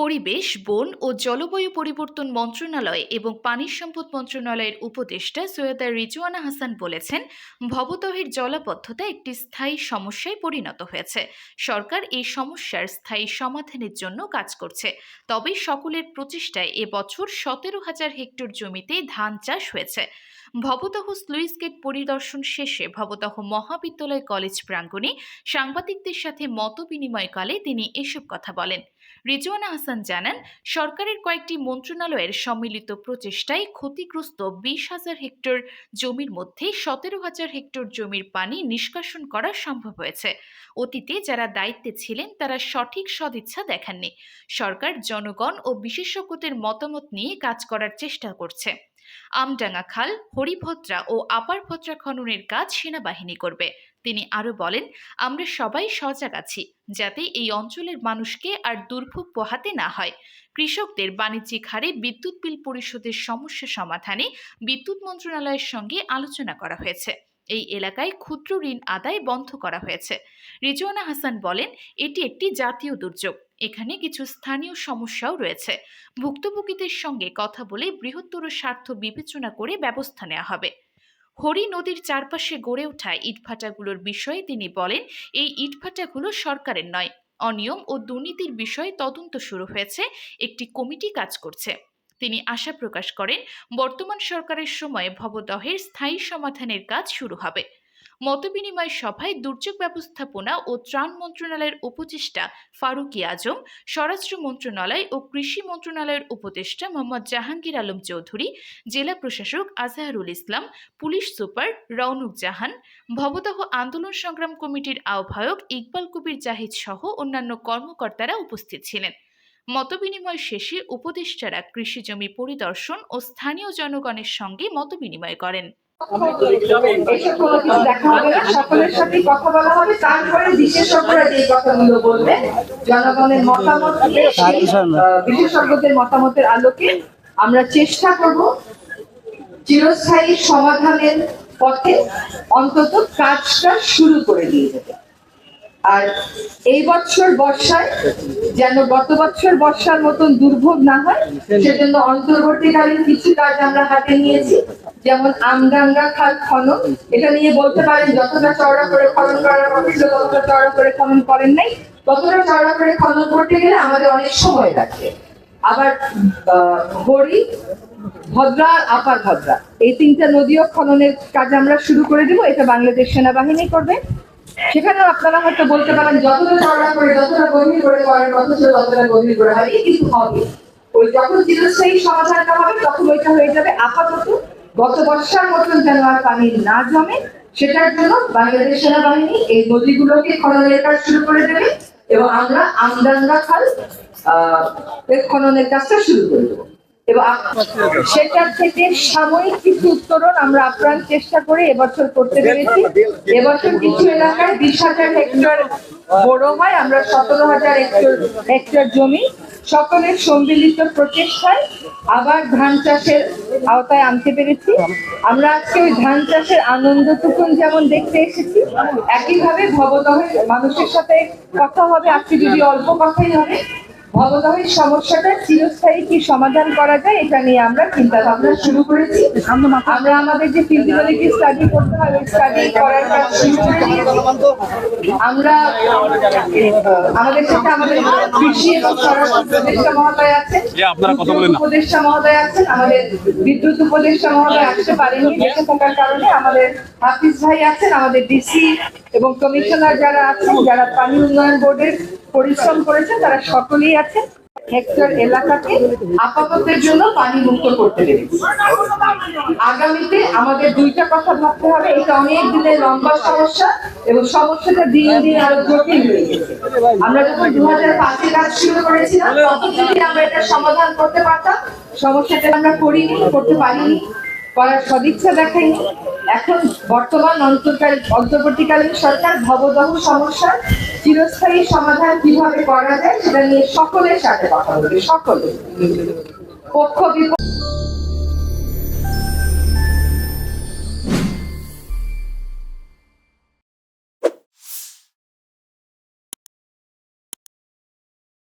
পরিবেশ, বন ও জলবায়ু পরিবর্তন মন্ত্রণালয় এবং পানি সম্পদ মন্ত্রণালয়ের উপদেষ্টা সৈয়দা রিজওয়ানা হাসান বলেছেন ভবদহের জলাবদ্ধতা একটি স্থায়ী সমস্যায় পরিণত হয়েছে। সরকার এই সমস্যার স্থায়ী সমাধানের জন্য কাজ করছে। তবে সকলের প্রচেষ্টায় এবছর সতেরো হাজার হেক্টর জমিতে ধান চাষ হয়েছে। ভবদহ স্লুইস গেট পরিদর্শন শেষে ভবদহ মহাবিদ্যালয় কলেজ প্রাঙ্গণে সাংবাদিকদের সাথে মত বিনিময়কালে তিনি এসব কথা বলেন। রিজওয়ানা হাসান জানান, সরকারের কয়েকটি মন্ত্রণালয়ের সম্মিলিত প্রচেষ্টায় ক্ষতিগ্রস্ত বিশ হাজার হেক্টর জমির মধ্যে সতেরো হাজার হেক্টর জমির পানি নিষ্কাশন করা সম্ভব হয়েছে। অতীতে যারা দায়িত্বে ছিলেন, তারা সঠিক সদিচ্ছা দেখাননি। সরকার জনগণ ও বিশেষজ্ঞদের মতামত নিয়ে কাজ করার চেষ্টা করছে। আমডাঙ্গা খাল, হরিভদ্রা ও আপার ভদ্রা খননের কাজ সেনাবাহিনী করবে। তিনি আরও বলেন, আমরা সবাই সজাগ আছি, যাতে এই অঞ্চলের মানুষকে আর দুর্ভোগ পোহাতে না হয়। কৃষকদের বাণিজ্যিক হারে বিদ্যুৎ বিল পরিশোধের সমস্যা সমাধানে বিদ্যুৎ মন্ত্রণালয়ের সঙ্গে আলোচনা করা হয়েছে। এই এলাকায় ক্ষুদ্র ঋণ আদায় বন্ধ করা হয়েছে। রিজওয়ানা হাসান বলেন, এটি একটি জাতীয় দুর্যোগ। এখানে কিছু স্থানীয় সমস্যাও রয়েছে। ভুক্তভোগীদের সঙ্গে কথা বলে বৃহত্তর স্বার্থ বিবেচনা করে ব্যবস্থা নেওয়া হবে। হরি নদীর চারপাশে গড়ে ওঠা ইটভাটাগুলোর বিষয়ে তিনি বলেন, এই ইটভাটাগুলো সরকারের নয়। অনিয়ম ও দুর্নীতির বিষয়ে তদন্ত শুরু হয়েছে, একটি কমিটি কাজ করছে। তিনি আশা প্রকাশ করেন, বর্তমান সরকারের সময়ে ভবদহের স্থায়ী সমাধানের কাজ শুরু হবে। মতবিনিময় সভায় দুর্যোগ ব্যবস্থাপনা ও ত্রাণ মন্ত্রণালয়ের উপদেষ্টা ফারুকি আজম, স্বরাষ্ট্র মন্ত্রণালয় ও কৃষি মন্ত্রণালয়ের উপদেষ্টা মোহাম্মদ জাহাঙ্গীর আলম চৌধুরী, জেলা প্রশাসক আজহারুল ইসলাম, পুলিশ সুপার রৌনক জাহান ভবদহ আন্দোলন সংগ্রাম কমিটির আহ্বায়ক ইকবাল কবির জাহিদ সহ অন্যান্য কর্মকর্তারা উপস্থিত ছিলেন। মতবিনিময় শেষে উপদেষ্টারা কৃষি জমি পরিদর্শন ও স্থানীয় জনগণের সঙ্গে মতবিনিময় করেন। এসব কোনো কিছু দেখা হবে না সকলের সাথে কথা বলা হবে। তারপরে বিশেষজ্ঞরা যে কথাগুলো বলবে জনগণের মতামত দিয়ে সেই, আহ, বিশেষজ্ঞদের মতামতের আলোকে আমরা চেষ্টা করব চিরস্থায়ী সমাধানের পথে অন্তত কাজটা শুরু করে দিয়ে যেতে। আর এই বছর বর্ষায় যেন গত বছর বর্ষার মতন দুর্ভোগ না হয় সেজন্য অন্তর্বর্তীকালীন কিছু কাজ আমরা হাতে নিয়েছি। যেমন আমডাঙ্গা খাল খনন, এটা নিয়ে বলতে পারেন যতটা চওড়া করে খনন করার কথা ছিল, ততটা চওড়া করে খনন করেন নাই। ততটা চওড়া করে খনন করতে গেলে আমাদের অনেক সময় লাগবে। আবার হরি, ভদ্রা, আপার ভদ্রা, এই তিনটা নদীও খননের কাজ আমরা শুরু করে দিব, এটা বাংলাদেশ সেনাবাহিনী করবে। সেখানেও আপনারা হয়তো বলতে পারেন, যতটা চড়া করে, যতটা গভীর করে করার কথা ততটা গভীর করে হবে কিন্তু হবে। ওই যখন চিরস্থায়ী সমাধানটা হবে, তখন ওইটা হয়ে যাবে আপাতত। গত বর্ষার মতন যেন আর পানি না জমে, সেটার জন্য বাংলাদেশ সেনাবাহিনী এই নদীগুলোকে খননের কাজ শুরু করে দেবে এবং আমরা আমডাঙ্গা খাল, আহ খননের কাজটা শুরু করে দেবো। এবং সেটার থেকে সাময়িক কিছু উত্তরণ আমরা আপ্রাণ চেষ্টা করে এবছর করতে পেরেছি। এবছর কিছু এলাকায় বিশ হাজার হেক্টর বড় হয়, আমরা সতেরো হাজার হেক্টর হেক্টর জমি। সকলের সম্মিলিত প্রচেষ্টায় আবার ধান চাষের আওতায় আনতে পেরেছি। আমরা আজকে ওই ধান চাষের আনন্দটুকুন যেমন দেখতে এসেছি, একইভাবে ভবদহের মানুষের সাথে কথা হবে, আজকে যদি অল্প কথাই হবে ভবদহের সমস্যাটা চিরস্থায়ী কি সমাধান করা যায় এটা নিয়ে আমরা চিন্তা ভাবনা শুরু করেছি। আমরা আমাদের যে ফিজিবিলিটি স্টাডি করতে ওই স্টাডি করার কাজ শুরু করে দিয়েছি আমরা আমাদের সাথে আমাদের কৃষি এবং উপদেষ্টা মহোদয় আছেন উপদেষ্টা মহোদয় আছেন আমাদের বিদ্যুৎ উপদেষ্টা মহোদয় আসতে পারেননি বেঁচে থাকার কারণে। আমাদের হাফিজ ভাই আছেন আমাদের ডিসি এবং কমিশনার যারা আছেন যারা পানি উন্নয়ন বোর্ডের পরিশ্রম করেছেন তারা সকলেই আছেন? হেক্টর এলাকাকে আপাততের জন্য পানি মুক্ত করতে পেরেছি আগামীতে আমাদের দুইটা কথা ভাবতে হবে, এটা অনেক দিনের লম্বা সমস্যা এবং সমস্যাটা দিন দিন আরও জটিল হয়ে গেছে। আমরা যখন দু হাজার পাঁচে কাজ শুরু করেছিলাম তখন যদি আমরা এটা সমাধান করতে পারতাম। সমস্যাটা আমরা করিনি, করতে পারিনি, করার সদিচ্ছা দেখাইনি। এখন বর্তমান অন্তর্কাল, অন্তর্বর্তীকালীন সরকার ভবদহ সমস্যার চিরস্থায়ী সমাধান কীভাবে করা যায় সেটা নিয়ে সকলের সাথে কথা বলবে, সকলে। পক্ষ বিপক্ষ